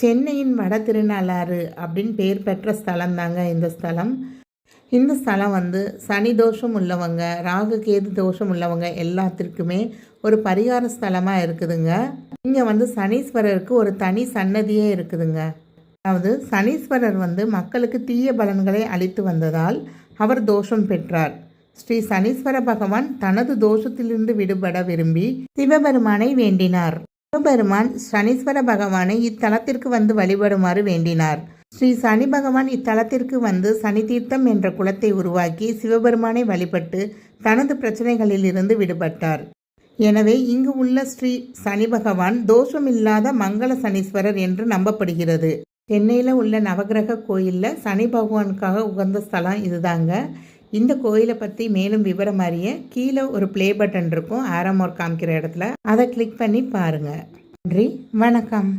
சென்னையின் வட திருநள்ளாறு அப்படின்னு பேர் பெற்ற ஸ்தலம் தாங்க இந்த ஸ்தலம். இந்த ஸ்தலம் வந்து சனி தோஷம் உள்ளவங்க ராகு கேது தோஷம் உள்ளவங்க எல்லாத்திற்குமே ஒரு பரிகார ஸ்தலமாக இருக்குதுங்க. இங்கே வந்து சனீஸ்வரருக்கு ஒரு தனி சன்னதியே இருக்குதுங்க. அதாவது சனீஸ்வரர் வந்து மக்களுக்கு தீய பலன்களை அளித்து வந்ததால் அவர் தோஷம் பெற்றார். ஸ்ரீ சனீஸ்வர பகவான் தனது தோஷத்திலிருந்து விடுபட விரும்பி சிவபெருமானை வேண்டினார். சிவபெருமான் சனீஸ்வர பகவானை இத்தலத்திற்கு வந்து வழிபடுமாறு வேண்டினார். ஸ்ரீ சனி பகவான் இத்தலத்திற்கு வந்து சனி தீர்த்தம் என்ற குளத்தை உருவாக்கி சிவபெருமானை வழிபட்டு தனது பிரச்சனைகளில் இருந்து விடுபட்டார். எனவே இங்கு உள்ள ஸ்ரீ சனி பகவான் தோஷமில்லாத மங்கள சனீஸ்வரர் என்று நம்பப்படுகிறது. சென்னையில் உள்ள நவகிரக கோயிலில் சனி பகவானுக்காக உகந்த ஸ்தலம் இதுதாங்க. இந்த கோயிலை பற்றி மேலும் விவரம் அறிய கீழே ஒரு ப்ளே பட்டன் இருக்கும். ஆரமோர் காமிக்கிற இடத்துல. அதை கிளிக் பண்ணி பாருங்கள் நன்றி. வணக்கம்.